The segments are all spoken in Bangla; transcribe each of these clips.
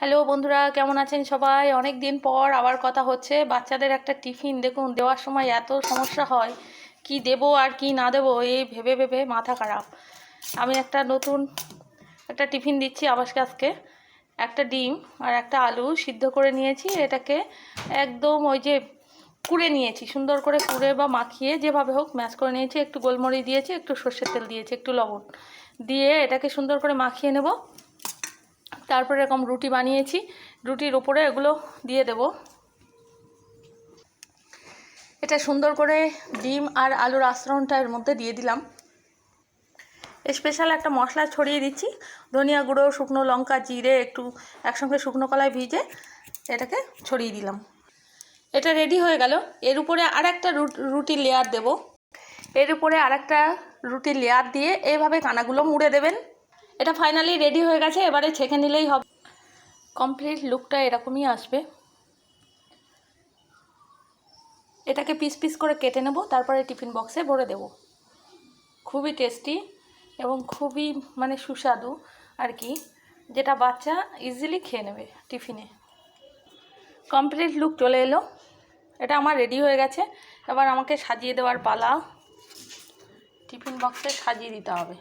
হ্যালো বন্ধুরা, কেমন আছেন সবাই? অনেক দিন পর আবার কথা হচ্ছে। বাচ্চাদের একটা টিফিন, দেখুন, দেওয়ার সময় এত সমস্যা হয়। কি দেব আর কি না দেব, এই ভেবে ভেবে মাথা খারাপ। আমি একটা নতুন একটা টিফিন দিচ্ছি আবাসকে আজকে। একটা ডিম আর একটা আলু সিদ্ধ করে নিয়েছি। এটাকে একদম ওই যে কুড়ে নিয়েছি, সুন্দর করে কুড়ে বা মাখিয়ে যেভাবে হোক ম্যাশ করে নিয়েছি। একটু গোলমরিচ দিয়েছি, একটু সর্ষের তেল দিয়েছি, একটু লবণ। দিয়ে এটাকে সুন্দর করে মাখিয়ে নেব। তারপরে এরকম রুটি বানিয়েছি। রুটির উপরে এগুলো দিয়ে দেব। এটা সুন্দর করে ডিম আর আলুর আশ্রমটা এর মধ্যে দিয়ে দিলাম। স্পেশাল একটা মশলা ছড়িয়ে দিচ্ছি। ধনিয়া গুঁড়ো, শুকনো লঙ্কা, জিরে একটু একসঙ্গে শুকনো কলায় ভিজে এটাকে ছড়িয়ে দিলাম। এটা রেডি হয়ে গেল। এর উপরে আর একটা রুটির লেয়ার দেব। এর উপরে আর একটা রুটির লেয়ার দিয়ে এইভাবে কানাগুলো মুড়ে দেবেন। এটা ফাইনালি রেডি হয়ে গেছে, এবারে ছেঁকে নিলেই হবে। কমপ্লিট লুকটা এরকমই আসবে। এটাকে পিস পিস করে কেটে নেব, তারপরে টিফিন বক্সে ভরে দেব। খুবই টেস্টি এবং খুবই মানে সুস্বাদু আর কি, যেটা বাচ্চা ইজিলি খেয়ে নেবে টিফিনে কমপ্লিট লুক চলে এলো। এটা আমার রেডি হয়ে গেছে। এবার আমাকে সাজিয়ে দেওয়ার পালা। টিফিন বক্সে সাজিয়ে দিতে হবে।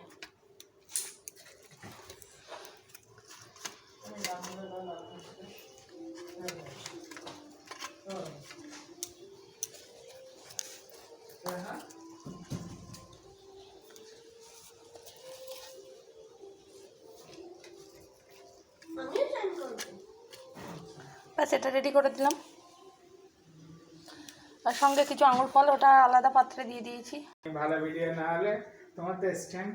ব্যাস, এটা রেডি করে দিলাম। আর সঙ্গে কিছু আঙুর ফল, ওটা আলাদা পাত্রে দিয়ে দিয়েছি। ভালো ভিডিও না হলে তোমার তো স্ট্যান্ড